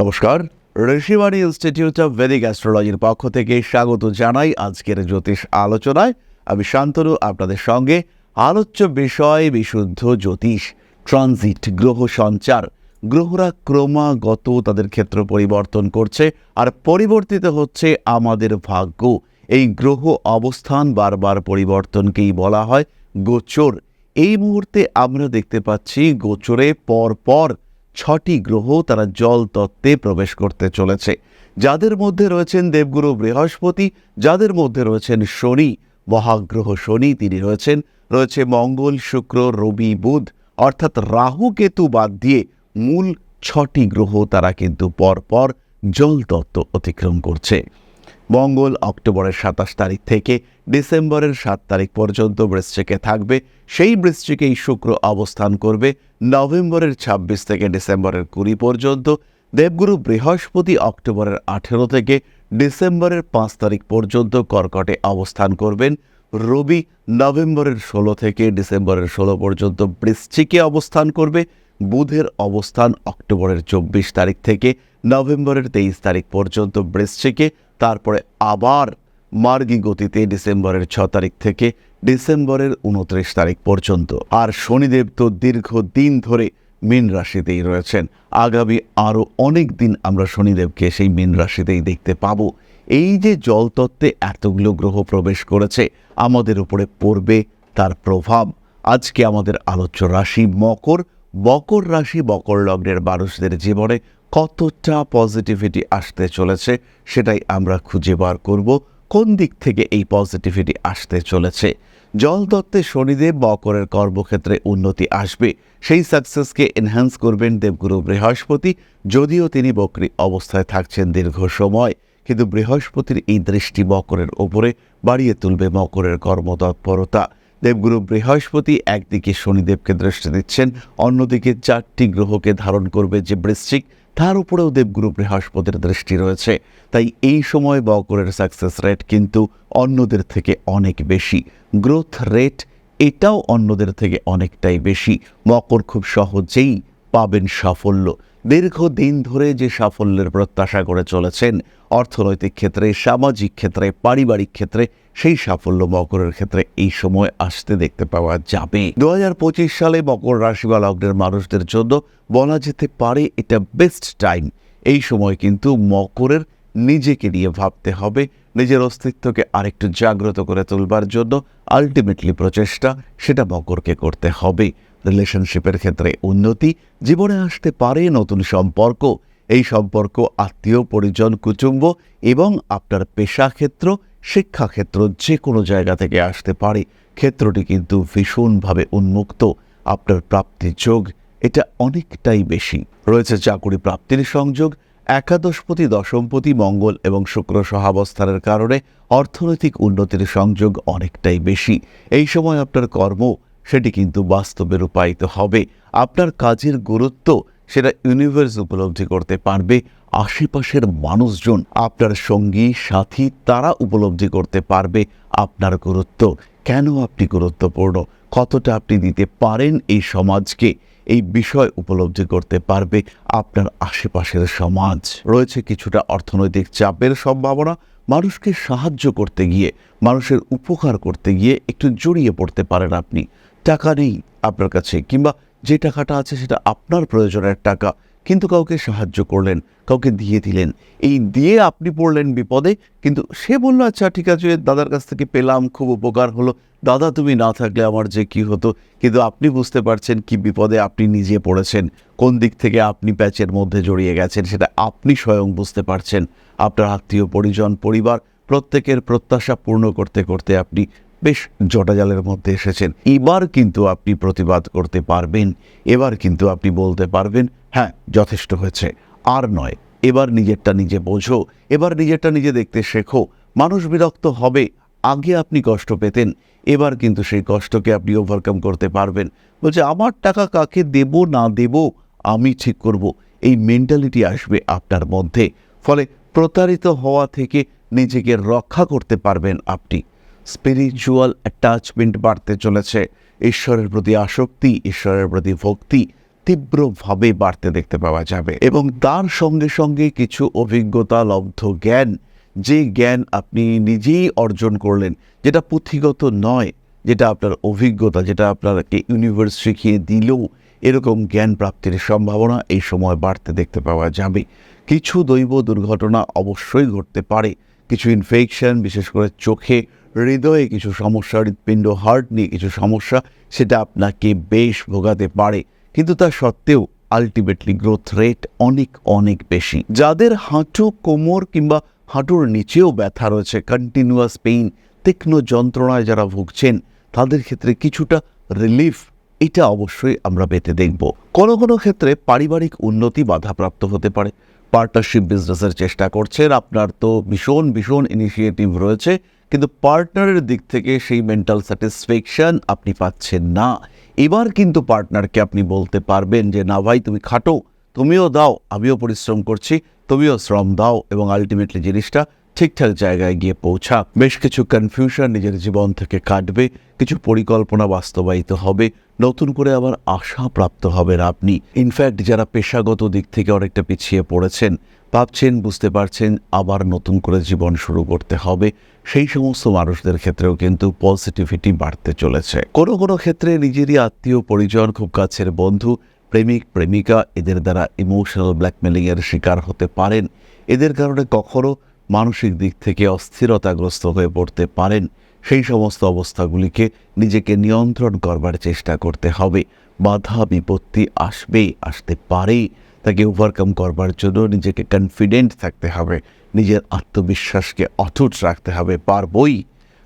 নমস্কার। Rishibani institute of Vedic অ্যাস্ট্রোলজির পক্ষ থেকে স্বাগত জানাই আজকের জ্যোতিষ আলোচনায়। আমি শান্তনু, আপনাদের সঙ্গে আলোচ্য বিষয় বিশুদ্ধ জ্যোতিষ ট্রানজিট গ্রহ সঞ্চার। গ্রহরা ক্রমাগত তাদের ক্ষেত্র পরিবর্তন করছে আর পরিবর্তিত হচ্ছে আমাদের ভাগ্য। এই গ্রহ অবস্থান বারবার পরিবর্তনকেই বলা হয় গোচর। এই মুহূর্তে আমরা দেখতে পাচ্ছি গোচরে পর পর ছটি গ্রহ তারা জল তত্ত্বে প্রবেশ করতে চলেছে। যাদের মধ্যে রয়েছেন দেবগুরু বৃহস্পতি, যাদের মধ্যে রয়েছেন শনি, মহাগ্রহ শনি, তিনি রয়েছেন, রয়েছে মঙ্গল, শুক্র, রবি, বুধ, অর্থাৎ রাহু কেতু বাদ দিয়ে মূল ছটি গ্রহ তারা কিন্তু পরপর জল তত্ত্ব অতিক্রম করছে। মঙ্গল অক্টোবরের সাতাশ তারিখ থেকে ডিসেম্বরের সাত তারিখ পর্যন্ত বৃশ্চিকে থাকবে। সেই বৃশ্চিকেই শুক্র অবস্থান করবে নভেম্বরের ২৬ থেকে ডিসেম্বরের কুড়ি পর্যন্ত। দেবগুরু বৃহস্পতি অক্টোবরের আঠেরো থেকে ডিসেম্বরের পাঁচ তারিখ পর্যন্ত কর্কটে অবস্থান করবেন। রবি নভেম্বরের ষোলো থেকে ডিসেম্বরের ষোলো পর্যন্ত বৃশ্চিকে অবস্থান করবে। বুধের অবস্থান অক্টোবরের চব্বিশ তারিখ থেকে নভেম্বরের তেইশ তারিখ পর্যন্ত বৃশ্চিকে তারপরে আবার মার্গী গতিতে ডিসেম্বরের ছ তারিখ থেকে ডিসেম্বরের উনত্রিশ তারিখ পর্যন্ত। আর শনিদেব তো দীর্ঘ দিন ধরে মীন রাশিতেই রয়েছেন। আগামী আরও অনেক দিন আমরা শনিদেবকে সেই মীন রাশিতেই দেখতে পাবো। এই যে জলতত্ত্বে এতগুলো গ্রহ প্রবেশ করেছে, আমাদের উপরে পড়বে তার প্রভাব। আজকে আমাদের আলোচ্য রাশি মকর। বকর রাশি মকর লগ্নের মানুষদের জীবনে কতটা পজিটিভিটি আসতে চলেছে সেটাই আমরা খুঁজে বার করব। কোন দিক থেকে এই পজিটিভিটি আসতে চলেছে? জলতত্ত্বে শনিদেব মকরের কর্মক্ষেত্রে উন্নতি আসবে। সেই সাকসেসকে এনহ্যান্স করবেন দেবগুরু বৃহস্পতি, যদিও তিনি বকরি অবস্থায় থাকছেন দীর্ঘ সময়। কিন্তু বৃহস্পতির এই দৃষ্টি মকরের ওপরে বাড়িয়ে তুলবে মকরের কর্মতৎপরতা। দেবগুরু বৃহস্পতি একদিকে শনিদেবকে দৃষ্টি দিচ্ছেন, অন্যদিকে চারটি গ্রহকে ধারণ করবে যে বৃশ্চিক। তার উপরেও দেবগুরু বৃহস্পতির দৃষ্টি রয়েছে। তাই এই সময় বকরের সাকসেস রেট কিন্তু অন্যদের থেকে অনেক বেশি। গ্রোথ রেট এটাও অন্যদের থেকে অনেকটাই বেশি। মকর খুব সহজেই পাবেন সাফল্য। দীর্ঘদিন ধরে যে সাফল্যের প্রত্যাশা করে চলেছেন অর্থনৈতিক ক্ষেত্রে, সামাজিক ক্ষেত্রে, পারিবারিক ক্ষেত্রে, সেই সাফল্য মকরের ক্ষেত্রে এই সময় আসতে দেখতে পাওয়া যাবে। দু হাজার পঁচিশ সালে মকর রাশি বা লগ্নের মানুষদের জন্য বলা যেতে পারে এটা বেস্ট টাইম এই সময় কিন্তু মকরের নিজেকে নিয়ে ভাবতে হবে, নিজের অস্তিত্বকে আরেকটু জাগ্রত করে তুলবার জন্য আলটিমেটলি প্রচেষ্টা সেটা মকরকে করতে হবে। রিলেশনশিপের ক্ষেত্রে উন্নতি, জীবনে আসতে পারে নতুন সম্পর্ক। এই সম্পর্ক, আত্মীয়, পরিজন, কুটুম্ব এবং আপনার পেশা ক্ষেত্র শিক্ষাক্ষেত্র যে কোনো জায়গা থেকে আসতে পারে। ক্ষেত্রটি কিন্তু ভীষণভাবে উন্মুক্ত। আপনার প্রাপ্তির যোগ, এটা অনেকটাই বেশি। রয়েছে চাকুরি প্রাপ্তির সংযোগ একাদশপতি দশমপতি মঙ্গল এবং শুক্র সহাবস্থানের কারণে অর্থনৈতিক উন্নতির সংযোগ অনেকটাই বেশি। এই সময় আপনার কর্ম সেটি কিন্তু বাস্তবে রূপায়িত হবে। আপনার কাজের গুরুত্ব সেটা ইউনিভার্স উপলব্ধি করতে পারবে। আশেপাশের মানুষজন, আপনার সঙ্গী, সাথী, তারা উপলব্ধি করতে পারবে আপনার গুরুত্ব। কেন আপনি গুরুত্বপূর্ণ? কতটা আপনি দিতে পারেন এই সমাজকে? এই বিষয় উপলব্ধি করতে পারবে আপনার আশেপাশের সমাজ। রয়েছে কিছুটা অর্থনৈতিক চাপের সম্ভাবনা। মানুষকে সাহায্য করতে গিয়ে, মানুষের উপকার করতে গিয়ে একটু জড়িয়ে পড়তে পারেন আপনি। টাকা নেই আপনার কাছে, কিংবা যে টাকাটা আছে সেটা আপনার প্রয়োজনের টাকা, কিন্তু কাউকে সাহায্য করলেন, কাউকে দিয়ে দিলেন। এই দিয়ে আপনি পড়লেন বিপদে, কিন্তু সে বলল আচ্ছা ঠিক আছে, দাদার কাছ থেকে পেলাম, খুব উপকার হলো। দাদা, তুমি না থাকলে আমার যে কি হতো? কিন্তু আপনি বুঝতে পারছেন কি বিপদে আপনি নিজে পড়েছেন, কোন দিক থেকে আপনি প্যাচের মধ্যে জড়িয়ে গেছেন, সেটা আপনি স্বয়ং বুঝতে পারছেন। আপনার আত্মীয়, পরিজন, পরিবার, প্রত্যেকের প্রত্যাশা পূর্ণ করতে করতে আপনি বেশ জটাজালের মধ্যে এসেছেন। এবার কিন্তু আপনি প্রতিবাদ করতে পারবেন, এবার কিন্তু আপনি বলতে পারবেন হ্যাঁ যথেষ্ট হয়েছে। আর নয়, এবার নিজেরটা নিজে বোঝো, এবার নিজেরটা নিজে দেখতে শেখো। মানুষ বিরক্ত হবে, আগে আপনি কষ্ট পেতেন, এবার কিন্তু সেই কষ্টকে আপনি ওভারকাম করতে পারবেন। বলছে, আমার টাকা কাকে দেব, না দেব, আমি ঠিক করব। এই মেন্টালিটি আসবে আপনার মধ্যে। ফলে প্রতারিত হওয়া থেকে নিজেকে রক্ষা করতে পারবেন আপনি। স্পিরিচুয়াল অ্যাটাচমেন্ট বাড়তে চলেছে। ঈশ্বরের প্রতি আসক্তি, ঈশ্বরের প্রতি ভক্তি তীব্রভাবে বাড়তে দেখতে পাওয়া যাবে এবং তার সঙ্গে সঙ্গে কিছু অভিজ্ঞতা, লব্ধ জ্ঞান, যে জ্ঞান আপনি নিজেই অর্জন করলেন, যেটা পুঁথিগত নয়, যেটা আপনার অভিজ্ঞতা, যেটা আপনাকে ইউনিভার্স শিখিয়ে দিলেও এরকম জ্ঞান প্রাপ্তির সম্ভাবনা এই সময় বাড়তে দেখতে পাওয়া যাবে। কিছু দৈব দুর্ঘটনা অবশ্যই ঘটতে পারে। কিছু ইনফেকশন বিশেষ করে চোখে হৃদয়ে কিছু সমস্যা, হৃৎপিণ্ড হার্ট নিয়ে কিছু সমস্যা, সেটা আপনাকে বেশ ভোগাতে পারে। কিন্তু তা সত্ত্বেও আলটিমেটলি গ্রোথ রেট অনেক অনেক বেশি। যাদের হাঁটু কোমর কিংবা হাঁটুর নিচেও ব্যথা রয়েছে কন্টিনিউয়াস পেইন তীক্ষ্ণ যন্ত্রণায় যারা ভুগছেন, তাদের ক্ষেত্রে কিছুটা রিলিফ এটা অবশ্যই আমরা পেতে দেখব। কোনো কোনো ক্ষেত্রে পারিবারিক উন্নতি বাধাপ্রাপ্ত হতে পারে। পার্টনারশিপ বিজনেসের চেষ্টা করছেন। আপনার তো ভীষণ ভীষণ ইনিশিয়েটিভ রয়েছে, কিন্তু পার্টনারের দিক থেকে সেই মেন্টাল স্যাটিসফ্যাকশন আপনি পাচ্ছেন না। এবার কিন্তু পার্টনারকে আপনি বলতে পারবেন যে, না ভাই, তুমি খাটো, তুমিও দাও, আমিও পরিশ্রম করছি, তুমিও শ্রম দাও এবং আলটিমেটলি জিনিসটা ঠিকঠাক জায়গায় গিয়ে পৌঁছা বেশ কিছু কনফিউশন নিজের জীবন থেকে কাটবে, কিছু পরিকল্পনা বাস্তবায়িত হবে, নতুন করে আবার আশা প্রাপ্ত হবেন আপনি। ইনফ্যাক্ট যারা পেশাগত দিক থেকে অনেকটা পিছিয়ে পড়েছেন, ভাবছেন, বুঝতে পারছেন, আবার নতুন করে জীবন শুরু করতে হবে, সেই সমস্ত মানুষদের ক্ষেত্রেও কিন্তু পজিটিভিটি বাড়তে চলেছে। কোনো কোনো ক্ষেত্রে নিজেরই আত্মীয় পরিজন, খুব কাছের বন্ধু, প্রেমিক, প্রেমিকা, এদের দ্বারা ইমোশনাল ব্ল্যাকমেলিংয়ের শিকার হতে পারেন। এদের কারণে কখনো মানসিক দিক থেকে অস্থিরতাগ্রস্ত হয়ে পড়তে পারেন। সেই সমস্ত অবস্থাগুলিকে নিজেকে নিয়ন্ত্রণ করবার চেষ্টা করতে হবে। বাধা, বিপত্তি আসবে আসতে পারে তাকে ওভারকাম করবার জন্য নিজেকে কনফিডেন্ট থাকতে হবে। নিজের আত্মবিশ্বাসকে অটুট রাখতে হবে। পারবই।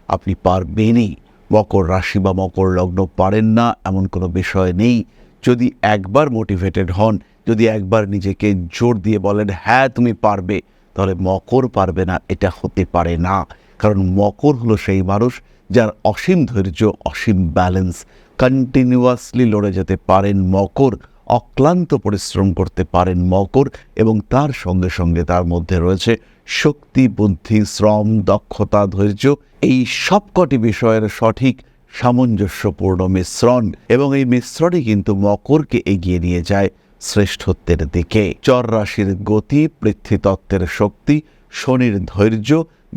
আপনি পারবেনই। মকর রাশি বা মকর লগ্ন পারেন না, এমন কোনো বিষয় নেই। যদি একবার মোটিভেটেড হন, যদি একবার নিজেকে জোর দিয়ে বলেন হ্যাঁ তুমি পারবে। তাহলে মকর পারবে না, এটা হতে পারে না। কারণ মকর হলো সেই মানুষ যার অসীম ধৈর্য, অসীম ব্যালেন্স কন্টিনিউয়াসলি লড়ে যেতে পারেন মকর, অক্লান্ত পরিশ্রম করতে পারেন মকর এবং তার সঙ্গে সঙ্গে তার মধ্যে রয়েছে শক্তি, বুদ্ধি, শ্রম, দক্ষতা, ধৈর্য, এই সবকটি বিষয়ের সঠিক সামঞ্জস্যপূর্ণ মিশ্রণ। এবং এই মিশ্রণই কিন্তু মকরকে এগিয়ে নিয়ে যায় শ্রেষ্ঠত্বের দিকে। চর রাশির গতি পৃথ্বীতত্ত্বের শক্তি, শনির ধৈর্য,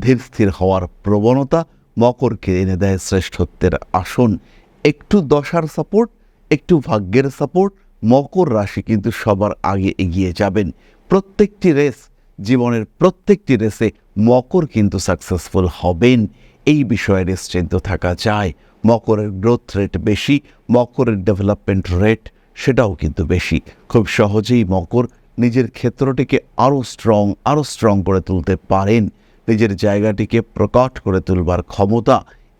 ধীর স্থির হওয়ার প্রবণতা মকরকে এনে দেয় শ্রেষ্ঠত্বের আসন। একটু দশার সাপোর্ট একটু ভাগ্যের সাপোর্ট মকর রাশি কিন্তু সবার আগে এগিয়ে যাবেন। প্রত্যেকটি রেস জীবনের প্রত্যেকটি রেসে মকর কিন্তু সাকসেসফুল হবেন। এই বিষয়ে নিশ্চিন্ত থাকা যায়। মকরের গ্রোথ রেট বেশি, মকরের ডেভেলপমেন্ট রেট সেটাও কিন্তু বেশি। খুব সহজেই মকর নিজের ক্ষেত্রটিকে আরও স্ট্রং আরও স্ট্রং করে তুলতে পারেন। নিজের জায়গাটিকে প্রকট করে তুলবার ক্ষমতা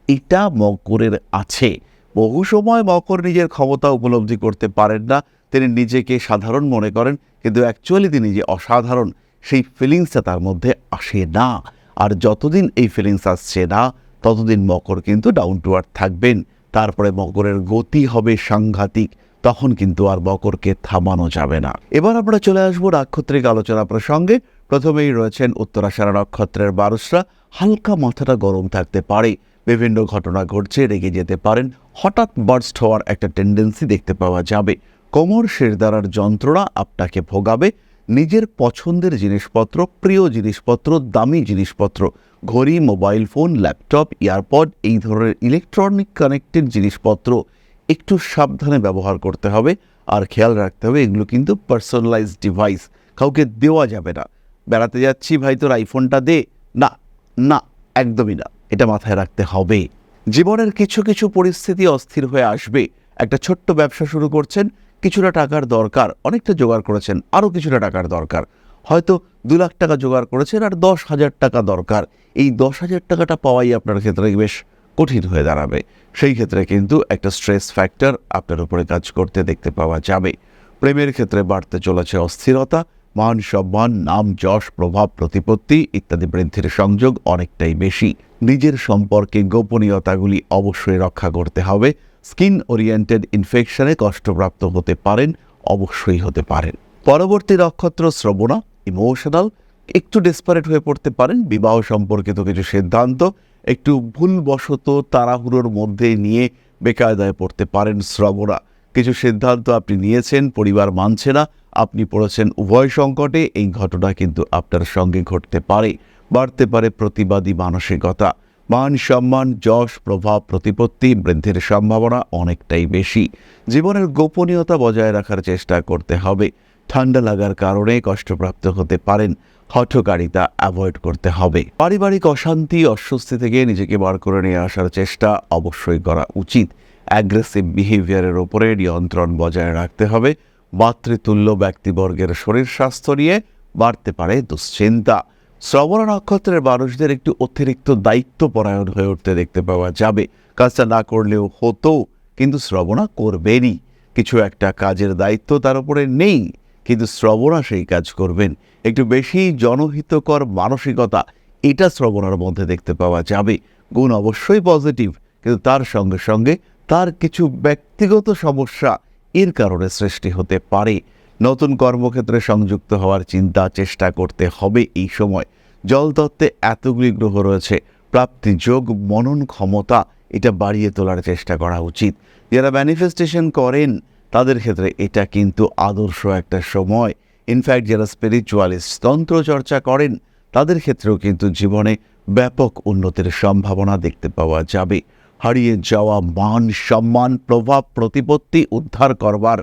এটা মকরের আছে। বহু সময় মকর নিজের ক্ষমতা উপলব্ধি করতে পারেন না। তিনি নিজেকে সাধারণ মনে করেন, কিন্তু অ্যাকচুয়ালি তিনি যে অসাধারণ, সেই ফিলিংসটা তার মধ্যে আসে না। আর যতদিন এই ফিলিংস আসছে না, ততদিন মকর কিন্তু ডাউন টু আর্থ থাকবেন। তারপরে মকরের গতি হবে সাংঘাতিক। তখন কিন্তু আর মকরকে থামানো যাবে না। এবার আমরা চলে আসব নাক্ষত্রিক আলোচনা প্রসঙ্গে। প্রথমেই রয়েছেন উত্তরাষাঢ়া নক্ষত্রের বারসরা। হালকা মাথাটা গরম থাকতে পারে। বিভিন্ন ঘটনা ঘটছে, রেগে যেতে পারেন। হঠাৎ বার্স্ট হওয়ার একটা টেন্ডেন্সি দেখতে পাওয়া যাবে। কোমর শিরদারার যন্ত্রণা আপনাকে ভোগাবে। নিজের পছন্দের জিনিসপত্র, প্রিয় জিনিসপত্র, দামি জিনিসপত্র, ঘড়ি, মোবাইল ফোন, ল্যাপটপ, ইয়ারপড, এই ধরনের ইলেকট্রনিক কানেক্টেড জিনিসপত্র একটু সাবধানে ব্যবহার করতে হবে। আর খেয়াল রাখতে হবে, এগুলো কিন্তু পার্সোনালাইজ ডিভাইস কাউকে দেওয়া যাবে না। বেড়াতে যাচ্ছি, ভাই, তোর আইফোনটা দে। না না, একদমই না। এটা মাথায় রাখতে হবে। জীবনের কিছু কিছু পরিস্থিতি অস্থির হয়ে আসবে। একটা ছোট্ট ব্যবসা শুরু করছেন, কিছুটা টাকার দরকার, অনেকটা জোগাড় করেছেন, আরও কিছুটা টাকার দরকার। হয়তো দু লাখ টাকা জোগাড় করেছেন আর দশ হাজার টাকা দরকার। এই দশ হাজার টাকাটা পাওয়াই আপনার ক্ষেত্রে বেশ কঠিন হয়ে দাঁড়াবে। সেই ক্ষেত্রে কিন্তু একটা স্ট্রেস ফ্যাক্টর আপনার উপরে কাজ করতে দেখতে পাওয়া যাবে। প্রেমের ক্ষেত্রে বাড়তে চলেছে অস্থিরতা, মান সম্মান, নাম যশ, প্রভাব, প্রতিপত্তি ইত্যাদি বৃদ্ধির সংযোগ অনেকটাই বেশি। নিজের সম্পর্কে গোপনীয়তাগুলি অবশ্যই রক্ষা করতে হবে। স্কিন ওরিয়েন্টেড ইনফেকশনে কষ্টপ্রাপ্ত হতে পারেন, অবশ্যই হতে পারেন। পরবর্তী নক্ষত্র শ্রবণা ইমোশনাল একটু ডেসপারেট হয়ে পড়তে পারেন। বিবাহ সম্পর্কিত কিছু সিদ্ধান্ত একটু ভুলবশত তাড়াহুড়োর মধ্যে নিয়ে বেকায়দায় পড়তে পারেন শ্রবণা কিছু সিদ্ধান্ত আপনি নিয়েছেন, পরিবার মানছে না, আপনি পড়েছেন উভয় সংকটে, এই ঘটনা কিন্তু আপনার সঙ্গে ঘটতে পারে। বাড়তে পারে প্রতিবাদী মানসিকতা। মান সম্মান, যশ, প্রভাব, প্রতিপত্তি, বৃদ্ধির সম্ভাবনা অনেকটাই বেশি। জীবনের গোপনীয়তা বজায় রাখার চেষ্টা করতে হবে। ঠান্ডা লাগার কারণে কষ্টপ্রাপ্ত হতে পারেন। হঠকারিতা অ্যাভয়েড করতে হবে। পারিবারিক অশান্তি, অস্বস্তি থেকে নিজেকে বার করে নিয়ে আসার চেষ্টা অবশ্যই করা উচিত। অ্যাগ্রেসিভ বিহেভিয়ারের ওপরে নিয়ন্ত্রণ বজায় রাখতে হবে। মাতৃতুল্য ব্যক্তিবর্গের শরীর স্বাস্থ্য নিয়ে বাড়তে পারে দুশ্চিন্তা। শ্রবণ নক্ষত্রের মানুষদের একটু অতিরিক্ত দায়িত্বপরায়ণ হয়ে উঠতে দেখতে পাওয়া যাবে। কাজটা না করলেও হতো, কিন্তু শ্রবণা করবেনই। কিছু একটা কাজের দায়িত্ব তার উপরে নেই। কিন্তু শ্রবণা সেই কাজ করবেন। একটু বেশি জনহিতকর মানসিকতা, এটা শ্রবণার মধ্যে দেখতে পাওয়া যাবে। গুণ অবশ্যই পজিটিভ, কিন্তু তার সঙ্গে সঙ্গে তার কিছু ব্যক্তিগত সমস্যা এর কারণে সৃষ্টি হতে পারে। নতুন কর্মক্ষেত্রে সংযুক্ত হওয়ার চিন্তা, চেষ্টা করতে হবে এই সময়। জলতত্ত্বে এতগুলি গ্রহ রয়েছে, প্রাপ্তি যোগ, মনন ক্ষমতা, এটা বাড়িয়ে তোলার চেষ্টা করা উচিত। যারা ম্যানিফেস্টেশন করেন তাদের ক্ষেত্রে এটা কিন্তু আদর্শ একটা সময়। ইনফ্যাক্ট যারা স্পিরিচুয়ালিস্ট তন্ত্র চর্চা করেন, তাদের ক্ষেত্রেও কিন্তু জীবনে ব্যাপক উন্নতির সম্ভাবনা দেখতে পাওয়া যাবে। হারিয়ে যাওয়া মান, সম্মান, প্রভাব, প্রতিপত্তি উদ্ধার করবার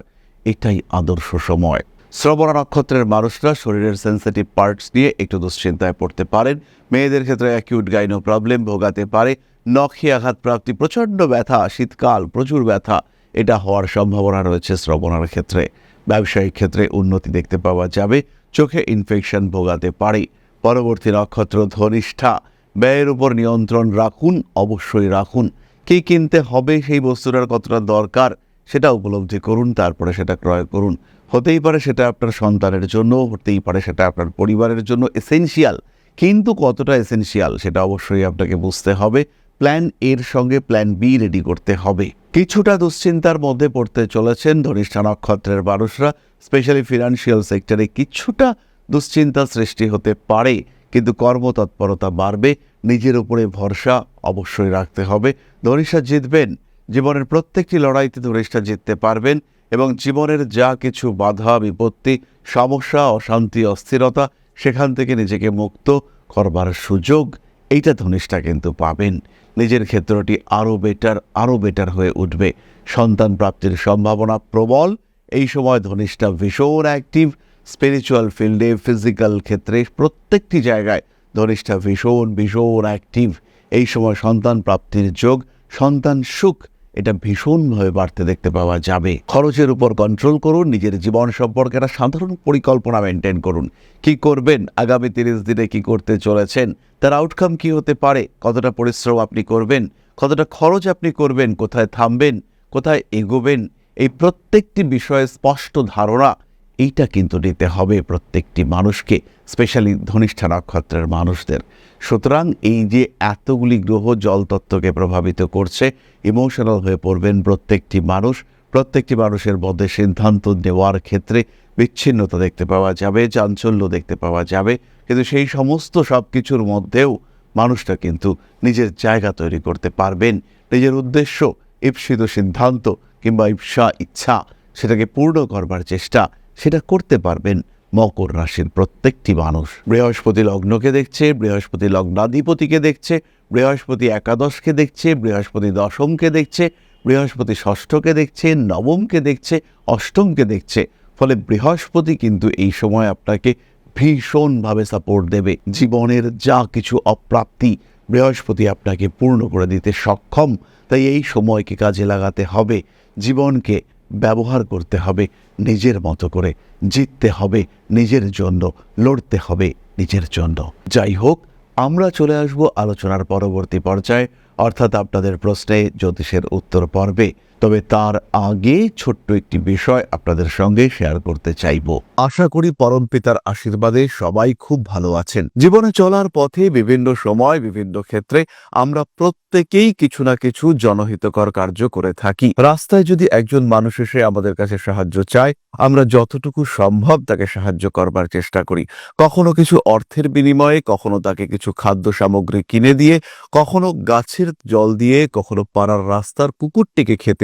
এটাই আদর্শ সময়। শ্রবণ নক্ষত্রের মানুষরা শরীরের সেন্সিটিভ পার্টস নিয়ে একটু দুশ্চিন্তায় পড়তে পারেন। মেয়েদের ক্ষেত্রে অ্যাকিউট গাইনো প্রবলেম ভোগাতে পারে। নখে আঘাত প্রাপ্তি, প্রচণ্ড ব্যথা, শীতকাল, প্রচুর ব্যথা এটা হওয়ার সম্ভাবনা রয়েছে শ্রবণার ক্ষেত্রে। ব্যবসায়িক ক্ষেত্রে উন্নতি দেখতে পাওয়া যাবে। চোখে ইনফেকশন ভোগাতে পারে। পরবর্তী নক্ষত্র ধনিষ্ঠা। ব্যয়ের উপর নিয়ন্ত্রণ রাখুন, অবশ্যই রাখুন। কী কিনতে হবে সেই বস্তুটার কতটা দরকার সেটা উপলব্ধি করুন, তারপরে সেটা ক্রয় করুন। হতেই পারে সেটা আপনার সন্তানের জন্য হতেই পারে সেটা আপনার পরিবারের জন্য এসেনশিয়াল কিন্তু কতটা এসেনশিয়াল সেটা অবশ্যই আপনাকে বুঝতে হবে। প্ল্যান এর সঙ্গে প্ল্যান বি রেডি করতে হবে। কিছুটা দুশ্চিন্তার মধ্যে পড়তে চলেছেন ধনিষ্ঠা নক্ষত্রের মানুষরা, স্পেশালি ফিনান্সিয়াল সেক্টরে কিছুটা দুশ্চিন্তা সৃষ্টি হতে পারে, কিন্তু কর্মতৎপরতা বাড়বে, নিজের উপরে ভরসা অবশ্যই রাখতে হবে। ধনিষ্ঠা জিতবেন, জীবনের প্রত্যেকটি লড়াইতে ধনিষ্ঠা জিততে পারবেন এবং জীবনের যা কিছু বাধা, বিপত্তি, সমস্যা, অশান্তি, অস্থিরতা, সেখান থেকে নিজেকে মুক্ত করবার সুযোগ, এইটা ধনিষ্ঠা কিন্তু পাবেন। নিজের ক্ষেত্রটি আরও বেটার আরও বেটার হয়ে উঠবে। সন্তান প্রাপ্তির সম্ভাবনা প্রবল। এই সময় ধনিষ্ঠা ভীষণ অ্যাক্টিভ স্পিরিচুয়াল ফিল্ডে ফিজিক্যাল ক্ষেত্রে প্রত্যেকটি জায়গায় ধনিষ্ঠা ভীষণ ভীষণ অ্যাক্টিভ এই সময় সন্তান প্রাপ্তির যোগ, সন্তান সুখ এটা ভীষণভাবে বাড়তে দেখতে পাওয়া যাবে। খরচের উপর কন্ট্রোল করুন, নিজের জীবন সম্পর্কে একটা সাধারণ পরিকল্পনা মেনটেন করুন। কি করবেন? আগামী তিরিশ দিনে কি করতে চলেছেন? তার আউটকাম কি হতে পারে? কতটা পরিশ্রম আপনি করবেন? কতটা খরচ আপনি করবেন? কোথায় থামবেন? কোথায় এগোবেন? এই প্রত্যেকটি বিষয়ে স্পষ্ট ধারণা এইটা কিন্তু নিতে হবে প্রত্যেকটি মানুষকে স্পেশালি ধনিষ্ঠা নক্ষত্রের মানুষদের। সুতরাং এই যে এতগুলি গ্রহ জলতত্ত্বকে প্রভাবিত করছে ইমোশনাল হয়ে পড়বেন প্রত্যেকটি মানুষ। প্রত্যেকটি মানুষের মধ্যে সিদ্ধান্ত নেওয়ার ক্ষেত্রে বিচ্ছিন্নতা দেখতে পাওয়া যাবে, চাঞ্চল্য দেখতে পাওয়া যাবে। কিন্তু সেই সমস্ত সব কিছুর মধ্যেও মানুষটা কিন্তু নিজের জায়গা তৈরি করতে পারবেন। নিজের উদ্দেশ্য ইপ্সিত সিদ্ধান্ত কিংবা ইচ্ছা ইচ্ছা, সেটাকে পূর্ণ করবার চেষ্টা সেটা করতে পারবেন মকর রাশির প্রত্যেকটি মানুষ। বৃহস্পতি লগ্নকে দেখছে, বৃহস্পতি লগ্নাধিপতিকে দেখছে, বৃহস্পতি একাদশকে দেখছে, বৃহস্পতি দশমকে দেখছে, বৃহস্পতি ষষ্ঠকে দেখছে, নবমকে দেখছে, অষ্টমকে দেখছে। ফলে বৃহস্পতি কিন্তু এই সময় আপনাকে ভীষণভাবে সাপোর্ট দেবে। জীবনের যা কিছু অপ্রাপ্তি, বৃহস্পতি আপনাকে পূর্ণ করে দিতে সক্ষম। তাই এই সময়কে কাজে লাগাতে হবে। জীবনকে ব্যবহার করতে হবে, নিজের মতো করে জিততে হবে, নিজের জন্য লড়তে হবে নিজের জন্য। যাই হোক, আমরা চলে আসব আলোচনার পরবর্তী পর্যায়ে। অর্থাৎ আপনাদের প্রশ্নে জ্যোতিষের উত্তর পর্বে। তবে তার আগে ছোট্ট একটি বিষয় আপনাদের সঙ্গে শেয়ার করতে চাইব। আশা করি পরম পিতার আশীর্বাদে সবাই খুব ভালো আছেন। জীবনে চলার পথে বিভিন্ন সময়, বিভিন্ন ক্ষেত্রে আমরা প্রত্যেকেই কিছু না কিছু জনহিতকর কার্য করে থাকি। রাস্তায় যদি একজন মানুষ এসে আমাদের কাছে সাহায্য চায়, আমরা যতটুকু সম্ভব তাকে সাহায্য করবার চেষ্টা করি। কখনো কিছু অর্থের বিনিময়ে, কখনো তাকে কিছু খাদ্য সামগ্রী কিনে দিয়ে, কখনো গাছের জল দিয়ে, কখনো পাড়ার রাস্তার কুকুরটিকে খেতে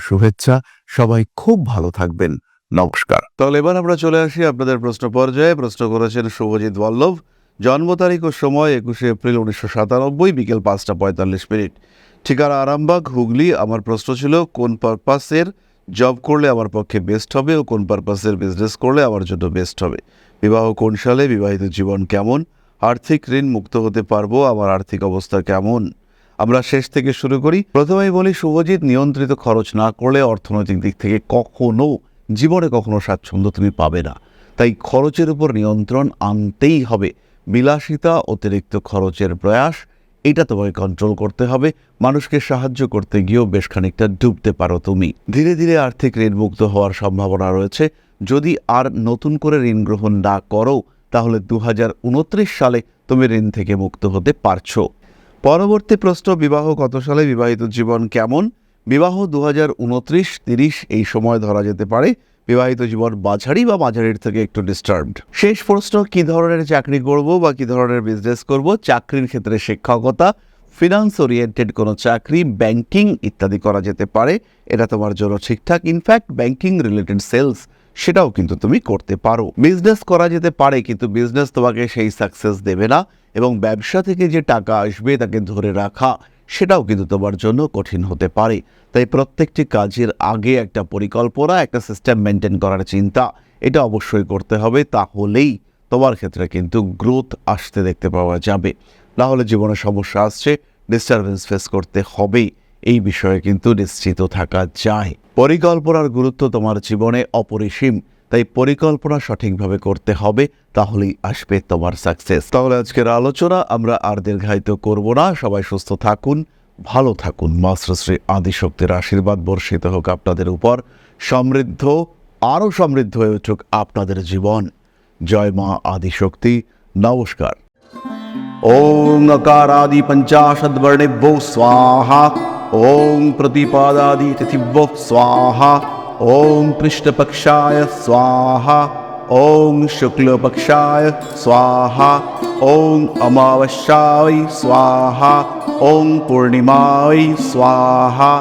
শুভেচ্ছা। সবাই খুব ভালো থাকবেন। নমস্কার। তাহলে এবার আমরা চলে আসি আপনাদের প্রশ্ন পর্যায়ে। প্রশ্ন করেছেন শুভজিৎ বল্লভ জন্ম তারিখ ও সময় একুশে এপ্রিল উনিশশো সাতানব্বই, বিকেল পাঁচটা পঁয়তাল্লিশ মিনিট। ঠিকানা আরামবাগ, হুগলি। আমার প্রশ্ন ছিল, কোন পারপাসের জব করলে আমার পক্ষে বেস্ট হবে ও কোন পারপাসের বিজনেস করলে আমার জন্য বেস্ট হবে? বিবাহ কোন সালে? বিবাহিত জীবন কেমন? আর্থিক ঋণ মুক্ত হতে পারব? আমার আর্থিক অবস্থা কেমন? আমরা শেষ থেকে শুরু করি। প্রথমেই বলি, শুভজিৎ, নিয়ন্ত্রিত খরচ না করলে অর্থনৈতিক দিক থেকে কখনো, জীবনে কখনো স্বাচ্ছন্দ্য তুমি পাবে না। তাই খরচের উপর নিয়ন্ত্রণ আনতেই হবে। বিলাসিতা, অতিরিক্ত খরচের প্রয়াস, এটা তোমাকে কন্ট্রোল করতে হবে। মানুষকে সাহায্য করতে গিয়েও বেশ খানিকটা ডুবতে পারো তুমি। ধীরে ধীরে আর্থিক ঋণ মুক্ত হওয়ার সম্ভাবনা রয়েছে। যদি আর নতুন করে ঋণ গ্রহণ না করো, তাহলে দু হাজার উনত্রিশ সালে তুমি ঋণ থেকে মুক্ত হতে পারছ। পরবর্তী প্রশ্ন, বিবাহ কত সালে বিবাহিত জীবন কেমন? বিবাহ দু হাজার উনত্রিশ তিরিশ, এই সময় ধরা যেতে পারে। বিবাহিত জীবন মাঝারি বা মাঝারির থেকে একটু ডিস্টার্বড শেষ প্রশ্ন, কি ধরনের চাকরি করব বা কি ধরনের বিজনেস করব? চাকরির ক্ষেত্রে শিক্ষকতা ফিনান্স ওরিয়েন্টেড কোনো চাকরি ব্যাংকিং ইত্যাদি করা যেতে পারে। এটা তোমার জন্য ঠিকঠাক। ইনফ্যাক্ট ব্যাংকিং রিলেটেড সেলস সেটাও কিন্তু তুমি করতে পারো। বিজনেস করা যেতে পারে, কিন্তু বিজনেস তোমাকে সেই সাকসেস দেবে না এবং ব্যবসা থেকে যে টাকা আসবে তাকে ধরে রাখা, সেটাও কিন্তু তোমার জন্য কঠিন হতে পারে। তাই প্রত্যেকটি কাজের আগে একটা পরিকল্পনা, একটা সিস্টেম মেনটেন করার চিন্তা, এটা অবশ্যই করতে হবে। তাহলেই তোমার ক্ষেত্রে কিন্তু গ্রোথ আসতে দেখতে পাওয়া যাবে। না হলে জীবনে সমস্যা আসছে ডিস্টারবেন্স ফেস করতে হবে এই বিষয়ে কিন্তু নিশ্চিত থাকা যায়। পরিকল্পনার গুরুত্ব তোমার জীবনে অপরিসীম, তাই পরিকল্পনা সঠিকভাবে করতে হবে, তাহলেই আসবে তোমার সাকসেস তাহলে আজকের আলোচনা আমরা আর দীর্ঘায়িত করব না। সবাই সুস্থ থাকুন, ভালো থাকুন। মাস্টারশ্রী আদিশক্তির আশীর্বাদ বর্ষিত হোক আপনাদের উপর। সমৃদ্ধ, আরও সমৃদ্ধ হয়ে উঠুক আপনাদের জীবন। জয় মা আদিশক্তি। নমস্কার। ওম নকারাদি পঞ্চাশদ বর্ণেভ্যো স্বাহা। ॐ प्रतिपादादि तिथिभ्यो स्वाहा ॐ कृष्णपक्षाय स्वाहा ॐ शुक्लपक्षाय स्वाहा ॐ अमावस्याय स्वाहा ॐ पूर्णिमाय स्वाहा